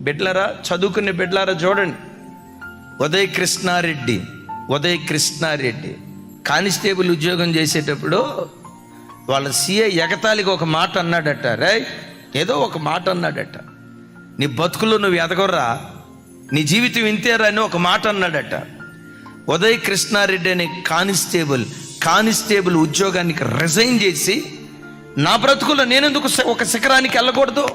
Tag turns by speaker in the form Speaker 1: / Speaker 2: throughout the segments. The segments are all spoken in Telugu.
Speaker 1: బిడ్లరా చదువుకునే బిడ్లారా చూడండి. ఉదయ్ కృష్ణారెడ్డి ఉదయ్ కృష్ణారెడ్డి. కానిస్టేబుల్ ఉద్యోగం చేసేటప్పుడు వాళ్ళ సీఏ ఎగతాళికి ఒక మాట అన్నాడట రే ఏదో ఒక మాట అన్నాడట. నీ బతుకులో నువ్వు ఎదగొర్రా? నీ జీవితం ఇంతేరా అని ఒక మాట అన్నాడట. ఉదయ్ కృష్ణారెడ్డి అనే కానిస్టేబుల్ కానిస్టేబుల్ ఉద్యోగానికి రిజైన్ చేసి నా బ్రతుకులో నేనెందుకు ఒక శిఖరానికి వెళ్ళకూడదు?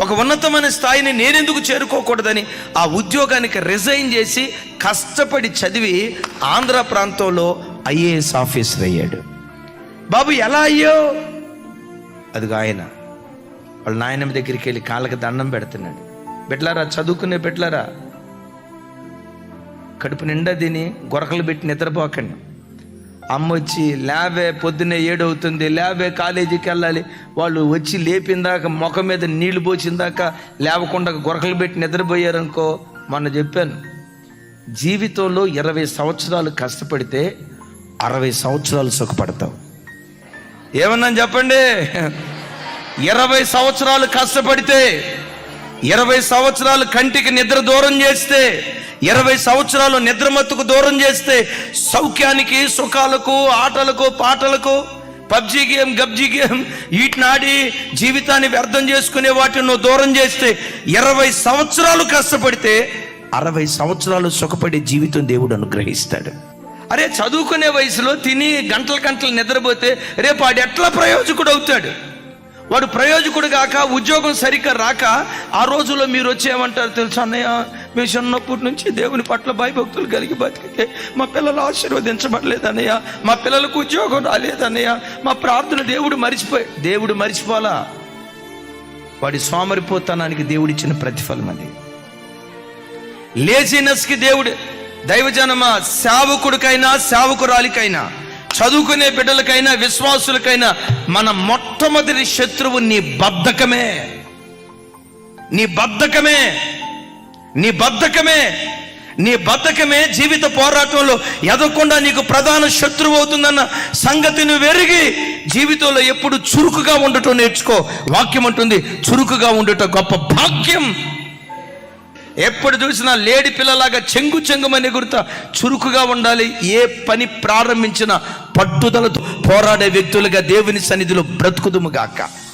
Speaker 1: ఒక ఉన్నతమైన స్థాయిని నేనెందుకు చేరుకోకూడదని ఆ ఉద్యోగానికి రిజైన్ చేసి కష్టపడి చదివి ఆంధ్ర ప్రాంతంలో ఐఏఎస్ ఆఫీసర్ అయ్యాడు. బాబు ఎలా అయ్యో? అది ఆయన. వాళ్ళ నాయనమ్మ దగ్గరికి వెళ్ళి కాళ్ళకి దండం పెడుతున్నాడు. బిడ్లారా చదువుకునే బిడ్లారా కడుపు నిండా తిని గొరకలు పెట్టి నిద్రపోకండి. అమ్మ వచ్చి లేవే పొద్దున్నే ఏడవుతుంది లేవే కాలేజీకి వెళ్ళాలి. వాళ్ళు వచ్చి లేపిందాక ముఖం మీద నీళ్ళు పోసిందాక లేవకుండా గొరకలు పెట్టి నిద్రపోయారనుకో మొన్న చెప్పాను. జీవితంలో ఇరవై సంవత్సరాలు కష్టపడితే అరవై సంవత్సరాలు సుఖపడతావు. ఏమన్నాను చెప్పండి? ఇరవై సంవత్సరాలు కష్టపడితే ఇరవై సంవత్సరాలు కంటికి నిద్ర దూరం చేస్తే ఇరవై సంవత్సరాలు నిద్రమత్తుకు దూరం చేస్తే సౌఖ్యానికి సుఖాలకు ఆటలకు పాటలకు పబ్జీ గేమ్ గబ్జీ గేమ్ వీటినాడి జీవితాన్ని వ్యర్థం చేసుకునే వాటిని నువ్వు దూరం చేస్తే ఇరవై సంవత్సరాలు కష్టపడితే అరవై సంవత్సరాలు సుఖపడే జీవితం దేవుడు అనుగ్రహిస్తాడు. అరే చదువుకునే వయసులో తిని గంటల గంటలు నిద్రపోతే రేపు వాడు ఎట్లా ప్రయోజకుడు అవుతాడు? వాడు ప్రయోజకుడు కాక ఉద్యోగం సరిగ్గా రాక ఆ రోజుల్లో మీరు వచ్చేయమంటారు తెలుసు అన్నయ్య? మీ చిన్నప్పటి నుంచి దేవుని పట్ల భయభక్తులు కలిగి బతికితే మా పిల్లలు ఆశీర్వదించబడలేదు అన్నయ్య. మా పిల్లలకు ఉద్యోగం రాలేదన్నయ్య మా ప్రార్థన దేవుడు మరిచిపోయి దేవుడు మరిచిపోలా వాడి సోమరిపోతనానికి దేవుడిచ్చిన ప్రతిఫలం అది. లేజినెస్కి దేవుడు దైవజనమా సేవకుడికైనా సేవకురాలికైనా చదువుకునే బిడ్డలకైనా విశ్వాసులకైనా మన మొట్టమొదటి శత్రువు నీ బద్ధకమే. నీ బద్ధకమే. నీ బద్ధకమే. నీ బద్ధకమే జీవిత పోరాటంలో ఎదగకుండా నీకు ప్రధాన శత్రువు అవుతుందన్న సంగతిని వెరిగి జీవితంలో ఎప్పుడు చురుకుగా ఉండటం నేర్చుకో. వాక్యం అంటుంది చురుకుగా ఉండటం గొప్ప భాగ్యం ఎప్పుడు చూసినా లేడి పిల్లలాగా చెంగు చెంగుమని గుర్త చురుకుగా ఉండాలి. ఏ పని ప్రారంభించినా పట్టుదలతో పోరాడే వ్యక్తులుగా దేవుని సన్నిధిలో బ్రతుకుదుము గాక.